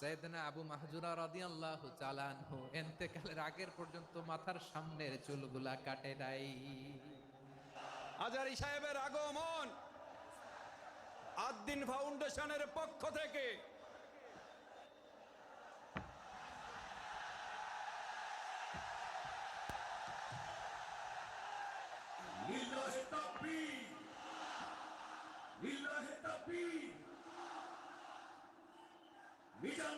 সৈয়দনা আবু মাহজুরা রাদিয়াল্লাহু তাআলা আনহু ইন্তেকালের আগের পর্যন্ত মাথার সামনের চুলগুলা কাটে নাই। আজারি সাহেবের আগমন আদ্দিন ফাউন্ডেশনের পক্ষ থেকে। লিল্লাহে তাকবীর লিল্লাহে তাকবীর মিজান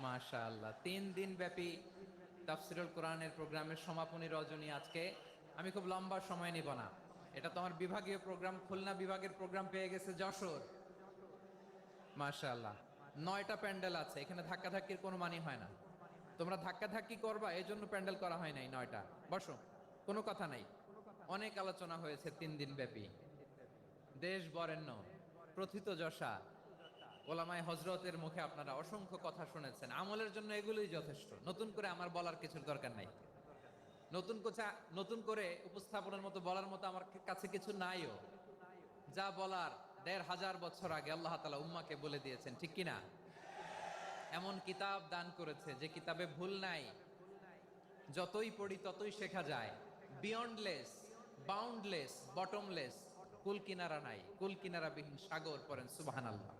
মাশা আল্লাহ তিন দিন ব্যাপী তাফসিরুল কোরআনের প্রোগ্রামের সমাপনী রজনী আজকে। আমি খুব লম্বা সময় নিব না। এটা তো আমার বিভাগীয় প্রোগ্রাম, খুলনা বিভাগের প্রোগ্রাম পেয়ে গেছে যশোর। মাশা আল্লাহ নয়টা প্যান্ডেল আছে, এখানে ধাক্কাধাক্কির কোনো মানি হয় না। তোমরা ধাক্কাধাক্কি করবা, এই জন্য প্যান্ডেল করা হয় নাই নয়টা। বসো, কোনো কথা নাই। অনেক আলোচনা হয়েছে তিন দিন ব্যাপী। দেশ বরেণ্য, প্রথিত যশা। ওলামায় হজরতের মুখে আপনারা অসংখ্য কথা শুনেছেন। আমলের জন্য এগুলোই যথেষ্ট। নতুন করে আমার বলার কিছুর দরকার নাই। নতুন কোচা, নতুন করে উপস্থাপনের মতো বলার মতো আমার কাছে কিছু নাইও। যা বলার দেড় হাজার বছর আগে আল্লাহ তালা উম্মাকে বলে দিয়েছেন, ঠিক কিনা? এমন কিতাব দান করেছে যে কিতাবে ভুল নাই। যতই পড়ি ততই শেখা যায়। বিয়ন্ডলেস বাউন্ডলেস বটমলেস কুল কিনারা নাই। কুল কিনারাবিহীন সাগর পড়েন সুবাহান আল্লাহ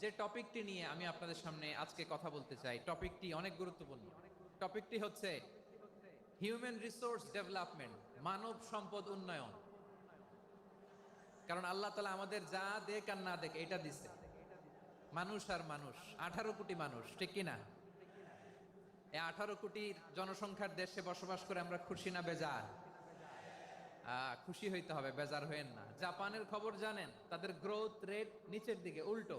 যে টপিকটি নিয়ে আমি আপনাদের সামনে আজকে কথা বলতে চাই, টপিকটি অনেক গুরুত্বপূর্ণ। টপিকটি হচ্ছে হিউম্যান রিসোর্স ডেভেলপমেন্ট মানব সম্পদ উন্নয়ন। কারণ আল্লাহ তালা আমাদের যা দেখ আর না দেখ, এটা দিছে। মানুষ আর মানুষ, আঠারো কোটি মানুষ, ঠিক কিনা? এই আঠারো কোটির জনসংখ্যার দেশে বসবাস করে আমরা খুশি না বেজার? খুশি হইতে হবে, বেজার হইেন না। জাপানের খবর জানেন, তাদের গ্রোথ রেট নিচের দিকে, উল্টো।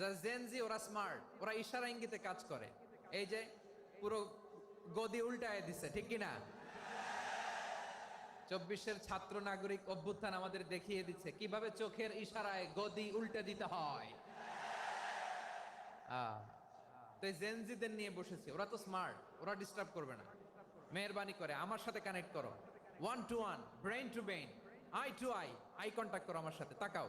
Gen Z ওরা স্মার্ট ওরা ইশারা ইঙ্গিতে কাজ করে। এই যে পুরো গদি উল্টায় দিছে, ঠিক কি না চব্বিশের ছাত্র নাগরিক অভ্যুত্থান আমাদের দেখিয়ে দিচ্ছে, কীভাবে চোখের ইশারায় গদি উল্টে দিতে হয়। তো জেনজিদের নিয়ে বসেছি, ওরা তো স্মার্ট ওরা ডিস্টার্ব করবে না। মেহরবানি করে, আমার সাথে কানেক্ট করো। One to one brain to brain eye to eye eye contact করো আমার সাথে, তাকাও।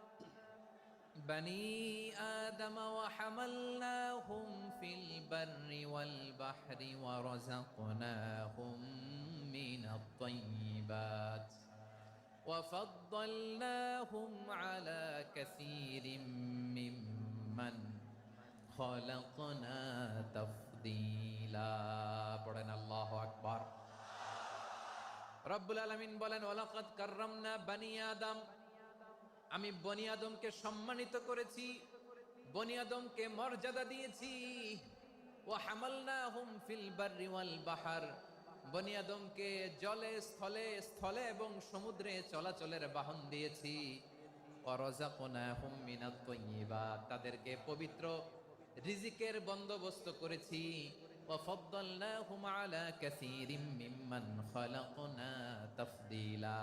بني آدم وحملناهم في البر والبحر ورزقناهم من الطيبات وفضلناهم على كثير ممن خلقنا تفضيلا পড়েন আল্লাহ আকবার রব্বুল আলামিন বলেন ওয়ালাকাদ কাররামনা বানি আদম আমি বনি আদমকে সম্মানিত করেছি বনি আদমকে মর্যাদা দিয়েছি ও হামালনাহুম ফিল বাররি ওয়াল বাহার বনি আদমকে জলে স্থলে স্থলে এবং সমুদ্রে চলাচলের বাহন দিয়েছি অরজাকুনাহুম মিনাত তাইয়্যিবাত তাদেরকে পবিত্র রিজিকের বন্দোবস্ত করেছি وفضلناهم على كثير ممن خلقنا تفضيلا